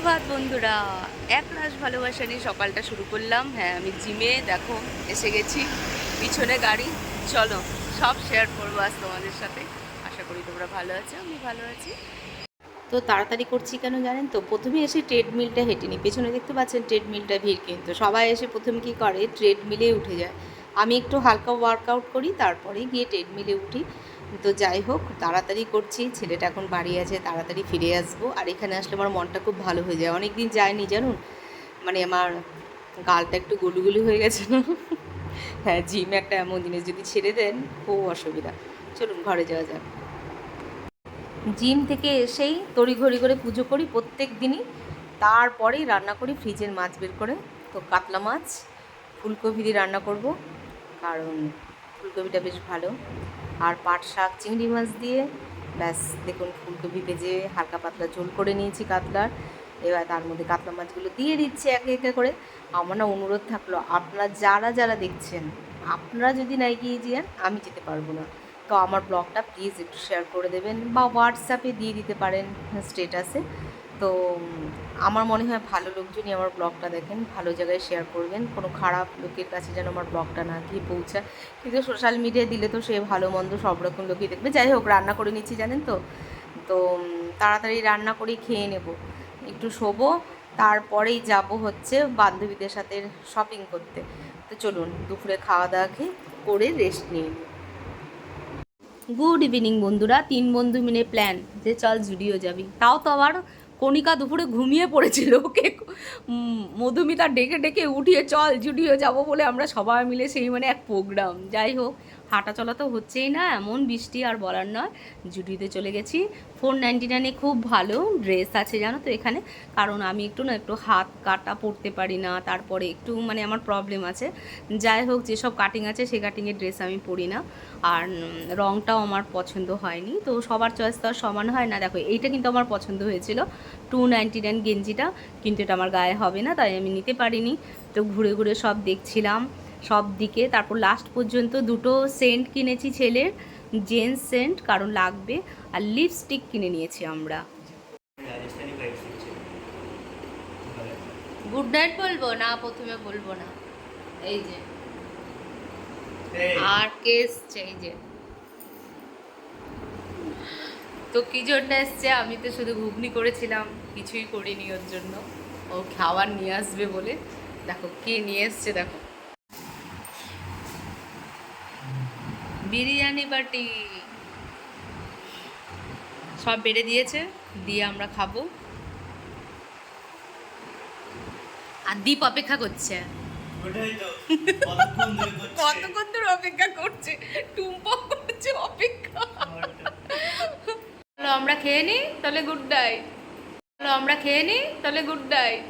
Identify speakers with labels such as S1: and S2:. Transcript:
S1: সুপ্রভাত বন্ধুরা। এক রাস ভালোবাসা নিয়ে সকালটা শুরু করলাম। হ্যাঁ আমি জিমে, দেখো, এসে গেছি। পিছনে গাড়ি। চলো, সব শেয়ার করব আজ তোমাদের সাথে। আশা করি তোমরা ভালো আছো, আমি ভালো আছি। তো তাড়াতাড়ি করছি কেন জানেন তো? প্রথমে এসে ট্রেডমিলটা হেঁটে নিই পেছনে দেখতে পাচ্ছেন ট্রেডমিলটা ভিড় কিন্তু। সবাই এসে প্রথমে কী করে? ট্রেডমিলে উঠে যায়। আমি একটু হালকা ওয়ার্কআউট করি তারপরে গিয়ে ট্রেডমিলে উঠি। তো যাই হোক, তাড়াতাড়ি করছি। ছেলেটা এখন বাড়ি আছে, তাড়াতাড়ি ফিরে আসব। আর এখানে আসলে আমার মনটা খুব ভালো হয়ে যায়। অনেক দিন যায়নি, জানুন? মানে আমার গালটা একটু গুলুগুলি হয়ে গেছে না? হ্যাঁ জিম একটা এমন জিনিস যদি ছেড়ে দেন, খুব অসুবিধা। চলুন, ঘরে যাওয়া যাক। জিম থেকে এসেই তড়িঘড়ি করে পুজো করি প্রত্যেক দিনই। তারপরেই রান্না করি, ফ্রিজের মাছ বের করে। তো কাতলা মাছ, ফুলকপি দিয়ে রান্না করব। কারণ ফুলকপিটা বেশ ভালো। আর পাট শাক, চিংড়ি মাছ দিয়ে। ব্যাস, দেখুন, ফুলকপি ভেজে হালকা পাতলা ঝোল করে নিয়েছি কাতলার। এবার তার মধ্যে কাতলা মাছগুলো দিয়ে দিচ্ছি একে একে করে। আমার না অনুরোধ থাকল, আপনারা যারা যারা দেখছেন, আপনারা যদি না এগিয়ে যান আমি যেতে পারব না। তো আমার ব্লগটা প্লিজ একটু শেয়ার করে দেবেন বা হোয়াটসঅ্যাপে দিয়ে দিতে পারেন স্টেটাসে তো আমার মনে হয় ভালো লোকজনই আমার ব্লগটা দেখেন, ভালো জায়গায় শেয়ার করবেন। কোনো খারাপ লোকের কাছে যেন আমার ব্লগটা না গিয়ে পৌঁছায়। কিন্তু সোশ্যাল মিডিয়ায় দিলে তো সে ভালো মন্দ সব রকম লোকই দেখবে। যাই হোক, রান্না করে নিচ্ছি, জানেন তো? তো তাড়াতাড়ি রান্না করেই খেয়ে নেব। একটু শোবো, তারপরেই যাব হচ্ছে বান্ধবীদের সাথে শপিং করতে। তো চলুন, দুপুরে খাওয়া দাওয়া খেয়ে করে রেস্ট নিয়ে গুড ইভিনিং বন্ধুরা, তিন বন্ধু মিলে প্ল্যান যে চল জুডিও যাবি। তাও তো আবার কণিকা দুপুরে ঘুমিয়ে পড়েছিল। ওকে মধুমিতা ডেকে ডেকে উঠিয়ে, চল জুডিও যাব বলে আমরা সবাই মিলে সেই মানে এক প্রোগ্রাম। যাই হোক, হাঁটা চলা তো হচ্ছেই না, এমন বৃষ্টি আর বলার নয়। জুডিওতে চলে গেছি। ফোর নাইনটি নাইনে খুব ভালো ড্রেস আছে, জানো তো এখানে। কারণ আমি একটু না একটু হাত কাটা পরতে পারি না, তারপরে একটু মানে আমার প্রবলেম আছে। যাই হোক, যেসব কাটিং আছে সেই কাটিংয়ের ড্রেস আমি পরি না। আর রংটাও আমার পছন্দ হয়নি। তো সবার চয়েস তো আর সমান হয় না। দেখো, এইটা কিন্তু আমার পছন্দ হয়েছিল। টু নাইনটি নাইন গেঞ্জিটা, কিন্তু এটা আমার গায়ে হবে না, তাই আমি নিতে পারিনি। তো ঘুরে ঘুরে সব দেখছিলাম, সব দিকে। তারপর লাস্ট পর্যন্ত দুটো সেন্ট কিনেছি ছেলের। জেন্টস সেন্ট কারণ লাগবে আর লিপস্টিক কিনে নিয়েছি আমরা। গুড নাইট বলব? না প্রথমে বলব না। এই যে। আর কে এসছে? এই যে। তো কি জন্য এসছে? আমি তো শুধু ঘুগনি করেছিলাম কিছুই করিনি ওর জন্য। ও খাবার নিয়ে আসবে বলে। দেখো কে নিয়ে এসছে দেখো। বিরিয়ানি বাটি। সব বেড়ে দিয়েছে দিয়ে আমরা খাব। আর দীপ অপেক্ষা করছে।
S2: কতক্ষণ ধরে
S1: অপেক্ষা করছে? টুম্পা করছে অপেক্ষা। আমরা খেয়ে নিই তাহলে গুড নাইট চলো আমরা খেয়ে নিই তাহলে গুড নাইট